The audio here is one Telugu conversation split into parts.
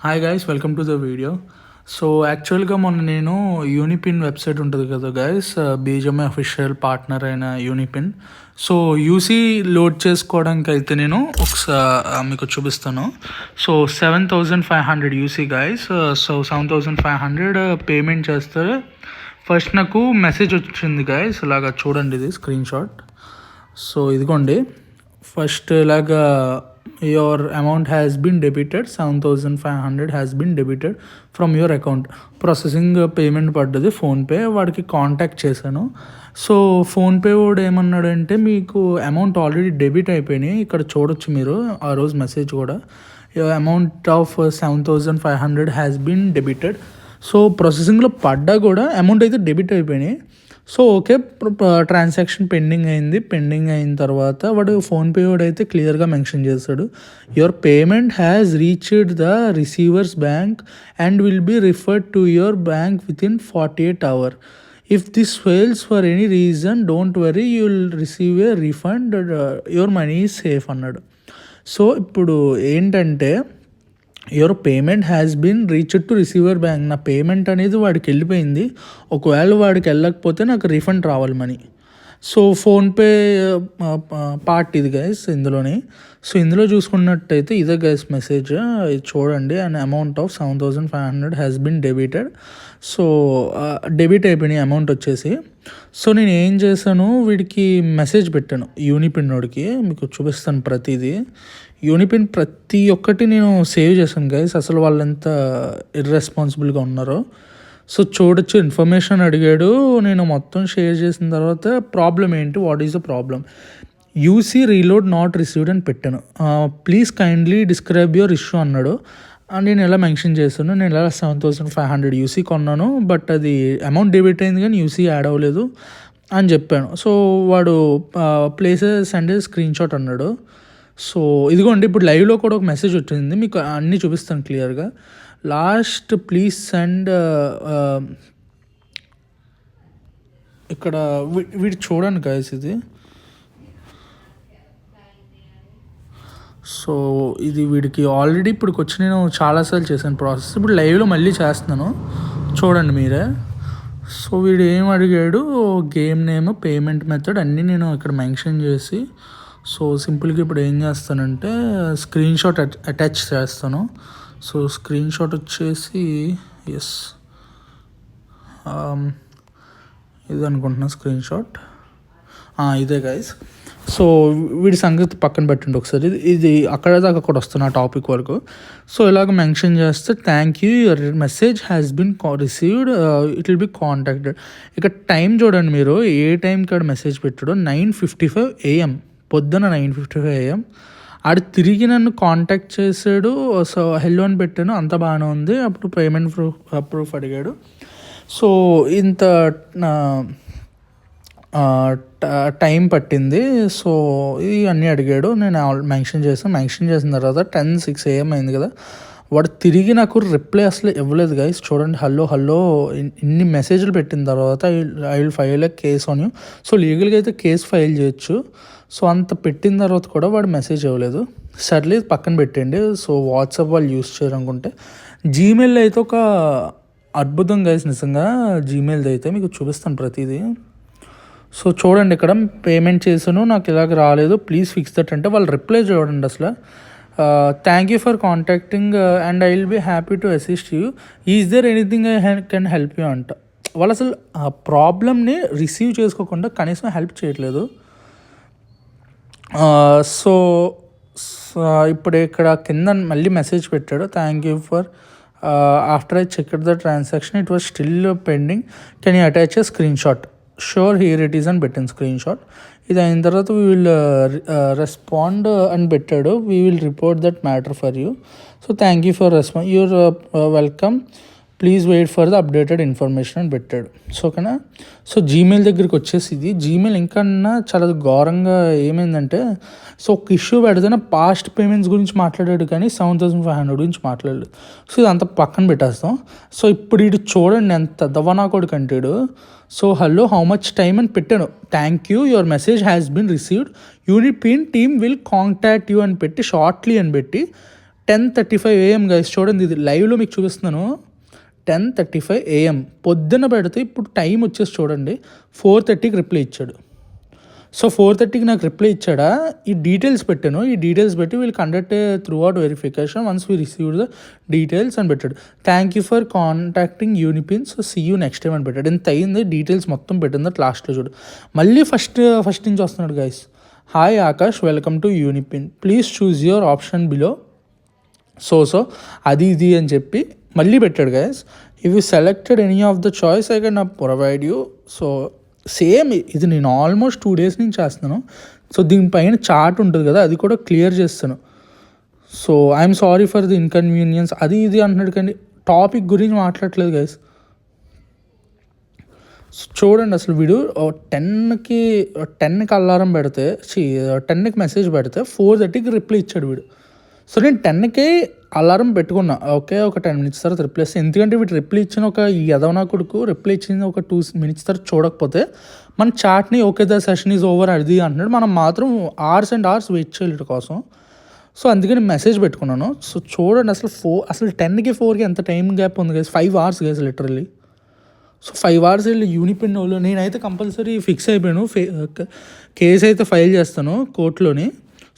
Hi guys welcome to the video so యాక్చువల్గా మొన్న నేను యూనిపిన్ వెబ్సైట్ ఉంటుంది కదా గైస్ బీజమే అఫీషియల్ పార్ట్నర్ అయిన యూనిపిన్ సో యూసీ లోడ్ చేసుకోవడానికి అయితే నేను ఒకసారి మీకు చూపిస్తాను. So seven thousand five hundred UC guys so seven thousand five hundred payment చేస్తే ఫస్ట్ నాకు మెసేజ్ వచ్చింది గైస్ ఇలాగా చూడండి ఇది స్క్రీన్ షాట్ సో ఇదిగోండి. ఫస్ట్ ఇలాగా your amount has been debited seven thousand five hundred has been debited from your account processing payment పడ్డది ఫోన్పే వాడికి కాంటాక్ట్ చేశాను. సో ఫోన్పే వాడు ఏమన్నాడంటే మీకు అమౌంట్ ఆల్రెడీ డెబిట్ అయిపోయినాయి ఇక్కడ చూడొచ్చు మీరు ఆ రోజు మెసేజ్ కూడా. Amount of seven thousand five hundred has been debited so ప్రాసెసింగ్లో పడ్డా కూడా అమౌంట్ అయితే డెబిట్ అయిపోయినాయి. సో ఓకే ట్రాన్సాక్షన్ పెండింగ్ అయింది. పెండింగ్ అయిన తర్వాత వాడు ఫోన్పే వాడు అయితే క్లియర్గా మెన్షన్ చేశాడు. Your payment has reached the receiver's bank and will be referred to your bank within forty eight hour if this fails for any reason don't worry you will receive a refund your money is safe అన్నాడు. సో ఇప్పుడు ఏంటంటే your payment has been reach to receiver bank నా పేమెంట్ అనేది వాడికి వెళ్ళిపోయింది. ఒకవేళ వాడికి వెళ్ళకపోతే నాకు రీఫండ్ రావాలి మనీ. సో ఫోన్పే పార్ట్ ఇది గైస్ ఇందులోని. సో ఇందులో చూసుకున్నట్టయితే ఇదే గైస్ మెసేజ్ ఇది చూడండి. And amount of seven thousand five hundred has been debited so debit అయిపోయినాయి అమౌంట్ వచ్చేసి. సో నేను ఏం చేశాను వీడికి మెసేజ్ పెట్టాను యూనిపిన్ వాడికి మీకు చూపిస్తాను ప్రతిదీ. యూనిపిన్ ప్రతి ఒక్కటి నేను సేవ్ చేశాను గైస్ అసలు వాళ్ళు ఎంత ఇర్రెస్పాన్సిబుల్గా ఉన్నారో. సో చూడొచ్చు ఇన్ఫర్మేషన్ అడిగాడు నేను మొత్తం షేర్ చేసిన తర్వాత ప్రాబ్లం ఏంటి? What is the problem UC reload not received అని పెట్టాను. Please kindly describe your issue అన్నాడు. నేను ఎలా మెన్షన్ చేశాను నేను ఎలా seven thousand five hundred UC కొన్నాను బట్ అది అమౌంట్ డెబిట్ అయింది కానీ యూసీ యాడ్ అవ్వలేదు అని చెప్పాను. సో వాడు ప్లేసెస్ అండ్ స్క్రీన్ షాట్ అన్నాడు. సో ఇదిగోండి ఇప్పుడు లైవ్లో కూడా ఒక మెసేజ్ వచ్చింది. మీకు అన్నీ చూపిస్తాను క్లియర్గా లాస్ట్ ప్లీజ్ సెండ్ ఇక్కడ వీటి చూడండి గాయస్ ఇది. సో ఇది వీడికి ఆల్రెడీ ఇప్పటికి వచ్చి నేను చాలాసార్లు చేశాను. ప్రాసెస్ ఇప్పుడు లైవ్లో మళ్ళీ చేస్తున్నాను. చూడండి మీరే. సో వీడు ఏం అడిగాడు? గేమ్ నేమ్ పేమెంట్ మెథడ్ అన్నీ నేను ఇక్కడ మెన్షన్ చేసి సో సింపుల్గా ఇప్పుడు ఏం చేస్తానంటే స్క్రీన్ షాట్ అటాచ్ చేస్తాను. సో స్క్రీన్ షాట్ వచ్చేసి ఎస్ um, ఇది అనుకుంటున్నా స్క్రీన్ షాట్ ఇదే గైస్ సో వీడి సంగతి పక్కన పెట్టండి ఒకసారి. ఇది అక్కడ దాకా కూడా వస్తున్న టాపిక్ వరకు. సో ఇలాగ మెన్షన్ చేస్తే thank you your message has been received it will be contacted ఇక టైం చూడండి మీరు ఏ టైంకి ఆడ మెసేజ్ పెట్టాడో నైన్ ఫిఫ్టీ ఫైవ్ ఏఎం పొద్దున నైన్ ఫిఫ్టీ ఫైవ్ ఏఎం ఆడు తిరిగి నన్ను కాంటాక్ట్ చేశాడు సో హెల్లో అని పెట్టాను అంత బాగానే ఉంది అప్పుడు పేమెంట్ ప్రూఫ్ ప్రూఫ్ అడిగాడు. సో ఇంత టైం పట్టింది. సో ఇది అన్నీ అడిగాడు. నేను మెన్షన్ చేసాను మెన్షన్ చేసిన తర్వాత టెన్ సిక్స్ ఏఎం అయింది కదా. వాడు తిరిగి నాకు రిప్లై అసలు ఇవ్వలేదు గైస్ చూడండి హలో హలో ఇన్ని మెసేజ్లు పెట్టిన తర్వాత I will file a case on you. So లీగల్గా అయితే కేసు ఫైల్ చేయొచ్చు. సో అంత పెట్టిన తర్వాత కూడా వాడు మెసేజ్ ఇవ్వలేదు. సర్లే పక్కన పెట్టండి. సో వాట్సాప్ వాళ్ళు యూస్ చేయాలనుకుంటే జీమెయిల్ అయితే ఒక అద్భుతం గైస్ నిజంగా జీమెయిల్ది అయితే మీకు చూపిస్తాను ప్రతిదీ. సో చూడండి ఇక్కడ పేమెంట్ చేశాను నాకు ఇలాగ రాలేదు. ప్లీజ్ ఫిక్స్ దట్ అంటే వాళ్ళు రిప్లై చూడండి అసలు. Thank you for contacting and I will be happy to assist you is there anything I can help you అంట. వాళ్ళు అసలు ఆ ప్రాబ్లమ్ని రిసీవ్ చేసుకోకుండా కనీసం హెల్ప్ చేయట్లేదు. Uh, సో ఇప్పుడు ఇక్కడ కింద మళ్ళీ మెసేజ్ పెట్టాడు. Thank you for after I check the transaction it was still pending can you attach a screenshot sure here it is అని పెట్టింది స్క్రీన్ షాట్ ఇది అయిన తర్వాత వీ విల్ రెస్పాండ్ అని పెట్టాడు we will report that matter for you so thank you for response you're welcome please wait for the updated information అని పెట్టాడు. సో ఓకేనా? సో జీమెయిల్ దగ్గరికి వచ్చేసి ఇది జీమెయిల్ ఇంకన్నా చాలా ఘోరంగా ఏమైందంటే సో ఒక ఇష్యూ పెడితేనే పాస్ట్ పేమెంట్స్ గురించి మాట్లాడాడు కానీ సెవెన్ థౌసండ్ ఫైవ్ హండ్రెడ్ గురించి మాట్లాడలేదు. సో ఇది అంత పక్కన పెట్టేస్తాం. సో ఇప్పుడు ఇటు చూడండి ఎంత దవనా కొడుకు అంటాడు so hello how much time అని పెట్టాను. Thank you your message has been received UniPin team will contact you అని పెట్టి షార్ట్లీ అని పెట్టి ten thirty five AM guys చూడండి ఇది లైవ్లో మీకు చూపిస్తున్నాను. టెన్ థర్టీ ఫైవ్ ఏఎం పొద్దున పెడితే ఇప్పుడు టైం వచ్చేసి చూడండి. ఫోర్ థర్టీకి రిప్లై ఇచ్చాడు. సో ఫోర్ థర్టీకి నాకు రిప్లై ఇచ్చాడా? ఈ డీటెయిల్స్ పెట్టాను. ఈ డీటెయిల్స్ పెట్టి వీళ్ళు conduct through our verification once we receive the details అని పెట్టాడు. Thank you for contacting UniPin so see you next time అని పెట్టాడు. ఇంత అయింది. డీటెయిల్స్ మొత్తం పెట్టింది లాస్ట్లో చూడు. మళ్ళీ ఫస్ట్ ఫస్ట్ నుంచి వస్తున్నాడు guys hi Akash welcome to UniPin please choose your option below so so అది ఇది అని చెప్పి మళ్ళీ పెట్టాడు guys if you selected any of the choice I can provide you so same ఇది నేను ఆల్మోస్ట్ టూ డేస్ నుంచి చేస్తున్నాను. సో దీనిపైన చార్ట్ ఉంటుంది కదా అది కూడా క్లియర్ చేస్తాను. So I'm sorry for the inconvenience అది ఇది అంటున్నాడు కానీ టాపిక్ గురించి మాట్లాడట్లేదు గైస్ చూడండి అసలు వీడు టెన్కి టెన్కి అలారం పెడితే టెన్కి మెసేజ్ పెడితే ఫోర్ థర్టీకి రిప్లై ఇచ్చాడు వీడు. సో నేను టెన్కే అలారం పెట్టుకున్నా. ఓకే ఒక టెన్ మినిట్స్ తర్వాత రిప్లై ఇస్తాను ఎందుకంటే వీటి రిప్లై ఇచ్చిన ఒక యదవనా కొడుకు రిప్లై ఇచ్చింది ఒక టూ మినిట్స్ తర్వాత చూడకపోతే మన చాట్ని okay the session is over అది అంటున్నాడు. మనం మాత్రం అవర్స్ అండ్ అవర్స్ వెయిట్ చేయాలి కోసం. సో అందుకని మెసేజ్ పెట్టుకున్నాను. సో చూడండి అసలు ఫోర్ అసలు టెన్కి ఫోర్కి ఎంత టైం గ్యాప్ ఉంది కదా ఫైవ్ అవర్స్ కదా లిటరల్లీ సో ఫైవ్ అవర్స్ వెళ్ళి యూనిపెన్ వాళ్ళు నేనైతే కంపల్సరీ ఫిక్స్ అయిపోయాను. కేసు అయితే ఫైల్ చేస్తాను కోర్టులోని.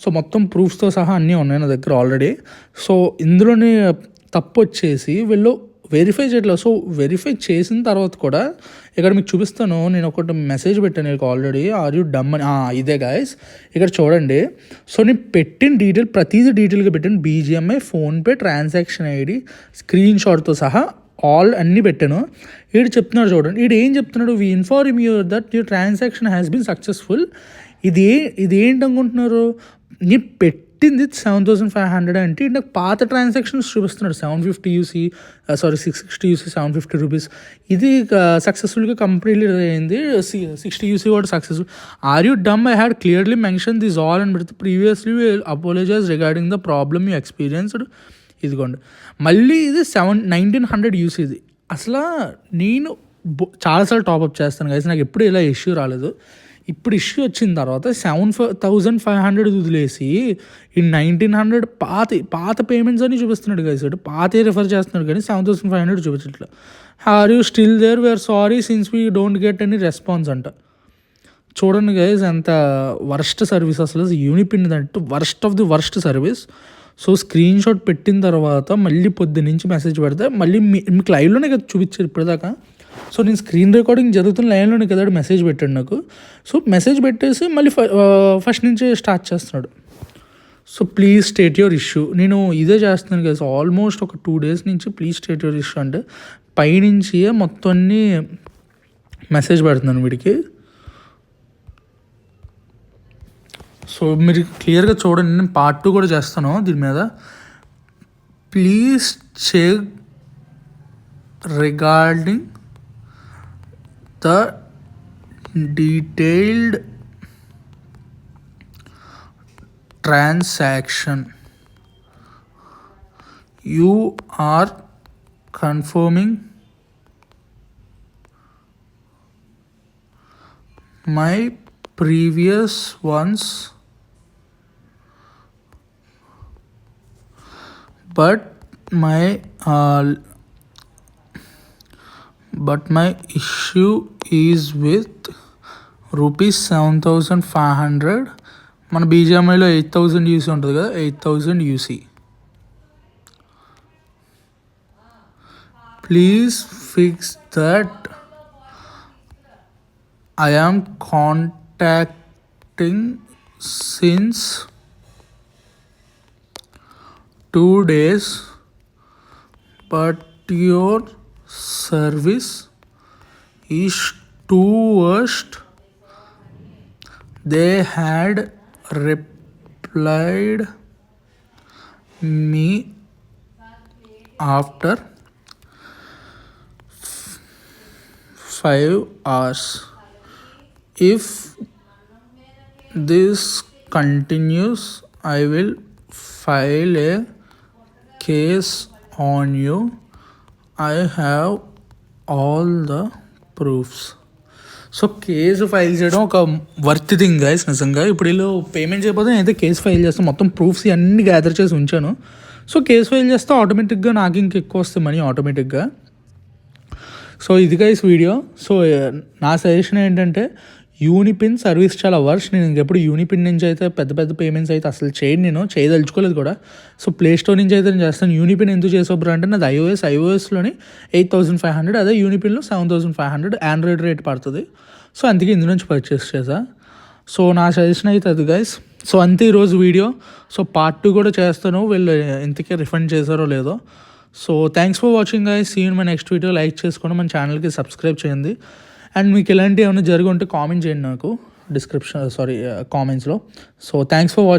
సో మొత్తం ప్రూఫ్స్తో సహా అన్నీ ఉన్నాయి నా దగ్గర ఆల్రెడీ. సో ఇందులోనే తప్పు వచ్చేసి వీళ్ళు వెరిఫై చేయట్లేదు సో వెరిఫై చేసిన తర్వాత కూడా ఇక్కడ మీకు చూపిస్తాను. నేను ఒకటి మెసేజ్ పెట్టాను మీకు ఆల్రెడీ ఆర్ యూ డమ్ అని? ఇదే గాయస్ ఇక్కడ చూడండి. సో నేను పెట్టిన డీటెయిల్ ప్రతిదీ డీటెయిల్గా పెట్టాను. BGMI PhonePe transaction ID screen షాట్తో సహా ఆల్ అన్నీ పెట్టాను. వీడు చెప్తున్నాడు చూడండి. వీడు ఏం చెప్తున్నాడు? We inform you that your transaction has been successful ఇది ఇది ఏంటి అనుకుంటున్నారు? నీ పెట్టింది సెవెన్ థౌసండ్ ఫైవ్ హండ్రెడ్ అంటే నాకు పాత ట్రాన్సాక్షన్స్ చూపిస్తున్నాడు. Seven fifty UC sorry six sixty UC seven fifty rupees ఇది సక్సెస్ఫుల్గా కంప్లీట్లీ అయింది. సిక్స్టీ యూసీ కూడా successful are you dumb I had clearly mention this all and పెడితే previously apologize regarding the problem you experienced ఇదిగోండి. మళ్ళీ ఇది సెవెన్ నైన్టీన్ హండ్రెడ్ యూస్ ఇది. అసలు నేను చాలాసార్లు టాప్అప్ చేస్తాను కదా నాకు ఎప్పుడు ఇలా ఇష్యూ రాలేదు. ఇప్పుడు ఇష్యూ వచ్చిన తర్వాత seven five thousand five hundred వదిలేసి ఈ నైన్టీన్ హండ్రెడ్ పాత పాత పేమెంట్స్ అని చూపిస్తున్నాడు కదా పాతే రిఫర్ చేస్తున్నాడు కానీ సెవెన్ థౌసండ్ ఫైవ్ హండ్రెడ్ చూపించట్లేదు are you still there where sorry since we don't get any response అంట. చూడండి గైజ్ ఎంత వర్స్ట్ సర్వీస్ అసలు. యూనిపిన్ అంటే. Worst of the worst service so screenshot పెట్టిన తర్వాత మళ్ళీ పొద్దు నుంచి మెసేజ్ పెడితే మళ్ళీ మీ మీకు లైవ్లోనే కదా చూపించారు ఇప్పటిదాకా. సో నేను స్క్రీన్ రికార్డింగ్ జరుగుతున్న లైన్లోనే కదా మెసేజ్ పెట్టాడు నాకు. సో మెసేజ్ పెట్టేసి మళ్ళీ ఫస్ట్ నుంచి స్టార్ట్ చేస్తున్నాడు. So please state your issue నేను ఇదే చేస్తున్నాను కదా ఆల్మోస్ట్ ఒక టూ డేస్ నుంచి ప్లీజ్ స్టేట్ యువర్ ఇష్యూ అంటే పైనుంచి మొత్తం అన్ని మెసేజ్ పెడుతున్నాను వీడికి. సో మీరు క్లియర్గా చూడండి నేను పార్ట్ టూ కూడా చేస్తాను దీని మీద. Please check regarding the detailed transaction. You are confirming my previous ones, but my uh, but my issue is with rupees 7500 మన బీజేఎంఐలో ఎయిట్ థౌజండ్ యూసీ ఉంటుంది కదా eight thousand UC please fix that I am contacting since two days but your service is too worst. They had replied me after five hours. If this continues, I will file a case on you I have all the proofs so case file చేయడం ఒక వర్త్ థింగ్ గైస్ నిజంగా. ఇప్పుడు వీళ్ళు పేమెంట్ చేయకపోతే నేనైతే కేసు ఫైల్ చేస్తాను. మొత్తం ప్రూఫ్స్ అన్నీ గ్యాదర్ చేసి ఉంచాను. సో కేసు ఫైల్ చేస్తే ఆటోమేటిక్గా నాకు ఇంక ఎక్కువ వస్తుంది మనీ ఆటోమేటిక్గా సో ఇది గైస్ వీడియో సో నా సజెషన్ ఏంటంటే యూనిపిన్ సర్వీస్ చాలా వర్ష్ నేను ఇంకెప్పుడు యూనిపిన్ నుంచి అయితే పెద్ద పెద్ద పేమెంట్స్ అయితే అసలు చేయను నేను చేయదలుచుకోలేదు కూడా. సో ప్లే స్టోర్ నుంచి అయితే నేను చేస్తాను. యూనిపిన్ ఎందుకు చేసేప్పుడు అంటే నాది ఐఓఎస్ ఐఓఎస్లోని ఎయిట్ థౌసండ్ ఫైవ్ హండ్రెడ్ అదే యూనిపిన్లో seven thousand five hundred Android rate పడుతుంది. సో అందుకే ఇందు నుంచి పర్చేస్ చేసా సో నా సజెషన్ అయితే అది గైస్ సో అంతే ఈరోజు వీడియో. సో పార్ట్ టూ కూడా చేస్తాను. వీళ్ళు ఇంతకే రిఫండ్ చేశారో లేదో. So thanks for watching guys see in my next video like చేసుకోండి. మన ఛానల్కి సబ్స్క్రైబ్ చేయండి. అండ్ మీకు ఇలాంటివి ఏమైనా జరిగి ఉంటే కామెంట్ చేయండి నాకు. డిస్క్రిప్షన్ సారీ కామెంట్స్లో సో థ్యాంక్స్ ఫర్ వాచింగ్